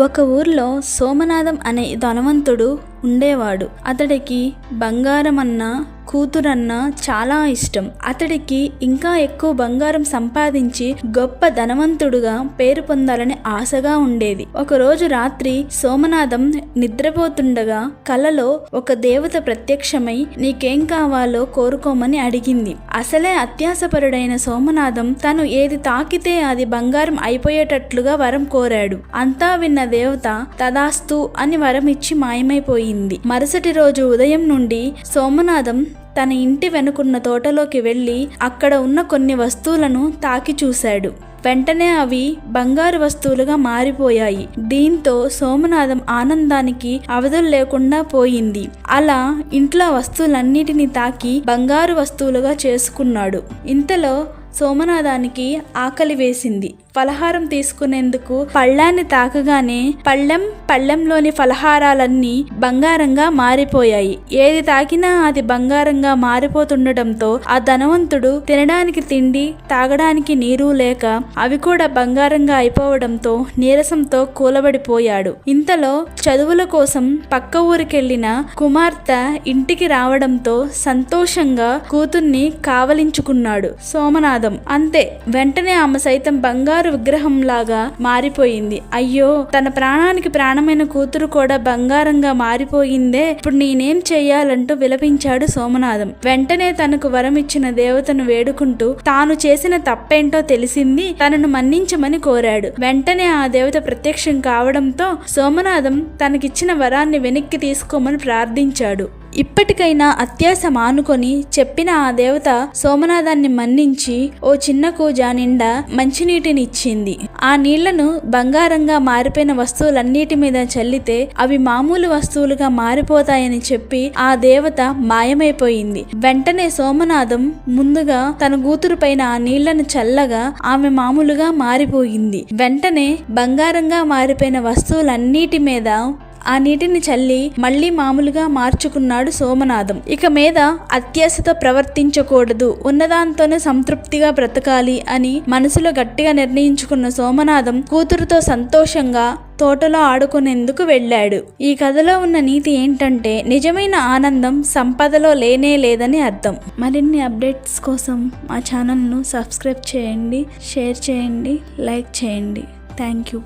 ఒక ఊర్లో సోమనాథం అనే ధనవంతుడు ఉండేవాడు. అతడికి బంగారం అన్న కూతురన్న చాలా ఇష్టం. అతడికి ఇంకా ఎక్కువ బంగారం సంపాదించి గొప్ప ధనవంతుడుగా పేరు పొందాలని ఆశగా ఉండేది. ఒకరోజు రాత్రి సోమనాథం నిద్రపోతుండగా కలలో ఒక దేవత ప్రత్యక్షమై నీకేం కావాలో కోరుకోమని అడిగింది. అసలే అత్యాసపరుడైన సోమనాథం తను ఏది తాకితే అది బంగారం అయిపోయేటట్లుగా వరం కోరాడు. అంతా విన్న దేవత తదాస్తు అని వరం ఇచ్చి మాయమైపోయింది. మరుసటి రోజు ఉదయం నుండి సోమనాథం తన ఇంటి వెనుకున్న తోటలోకి వెళ్ళి అక్కడ ఉన్న కొన్ని వస్తువులను తాకి చూశాడు. వెంటనే అవి బంగారు వస్తువులుగా మారిపోయాయి. దీంతో సోమనాథం ఆనందానికి అవధులు లేకుండా పోయింది. అలా ఇంట్లో వస్తువులన్నిటినీ తాకి బంగారు వస్తువులుగా చేసుకున్నాడు. ఇంతలో సోమనాథానికి ఆకలి వేసింది. ఫలహారం తీసుకునేందుకు పళ్ళాన్ని తాకగానే పళ్ళెం పళ్ళెంలోని ఫలహారాలన్నీ బంగారంగా మారిపోయాయి. ఏది తాకినా అది బంగారంగా మారిపోతుండటంతో ఆ ధనవంతుడు తినడానికి తిండి తాగడానికి నీరు లేక అవి కూడా బంగారంగా అయిపోవడంతో నీరసంతో కూలబడిపోయాడు. ఇంతలో చదువుల కోసం పక్క ఊరికెళ్ళిన కుమార్తె ఇంటికి రావడంతో సంతోషంగా కూతుర్ని కావలించుకున్నాడు. సోమనాథం అంతే వెంటనే ఆమె సైతం బంగారు విగ్రహంలాగా మారిపోయింది. అయ్యో తన ప్రాణానికి ప్రాణమైన కూతురు కూడా బంగారంగా మారిపోయిందే. ఇప్పుడు నేనేం చెయ్యాలంటూ విలపించాడు సోమనాథం. వెంటనే తనకు వరం ఇచ్చిన దేవతను వేడుకుంటూ తాను చేసిన తప్పేంటో తెలిసింది తనను మన్నించమని కోరాడు. వెంటనే ఆ దేవత ప్రత్యక్షం కావడంతో సోమనాథం తనకిచ్చిన వరాన్ని వెనక్కి తీసుకోమని ప్రార్థించాడు. ఇప్పటికైనా అత్యాశ మానుకొని చెప్పిన ఆ దేవత సోమనాథాన్ని మన్నించి ఓ చిన్న కూజ నిండా మంచినీటిని ఇచ్చింది. ఆ నీళ్ళను బంగారంగా మారిపోయిన వస్తువులన్నిటి మీద చల్లితే అవి మామూలు వస్తువులుగా మారిపోతాయని చెప్పి ఆ దేవత మాయమైపోయింది. వెంటనే సోమనాథం ముందుగా తన కూతురు పైన ఆ నీళ్ళను చల్లగా ఆమె మామూలుగా మారిపోయింది. వెంటనే బంగారంగా మారిపోయిన వస్తువులన్నిటి మీద ఆ నీటిని చల్లి మళ్ళీ మామూలుగా మార్చుకున్నాడు సోమనాథం. ఇక మీద అత్యాశతో ప్రవర్తించకూడదు. ఉన్నదాంతోనే సంతృప్తిగా బ్రతకాలి అని మనసులో గట్టిగా నిర్ణయించుకున్న సోమనాథం కూతురుతో సంతోషంగా తోటలో ఆడుకునేందుకు వెళ్ళాడు. ఈ కథలో ఉన్న నీతి ఏంటంటే నిజమైన ఆనందం సంపదలో లేనే లేదని అర్థం. మరిన్ని అప్డేట్స్ కోసం మా ఛానల్ను సబ్స్క్రైబ్ చేయండి షేర్ చేయండి లైక్ చేయండి. Thank you.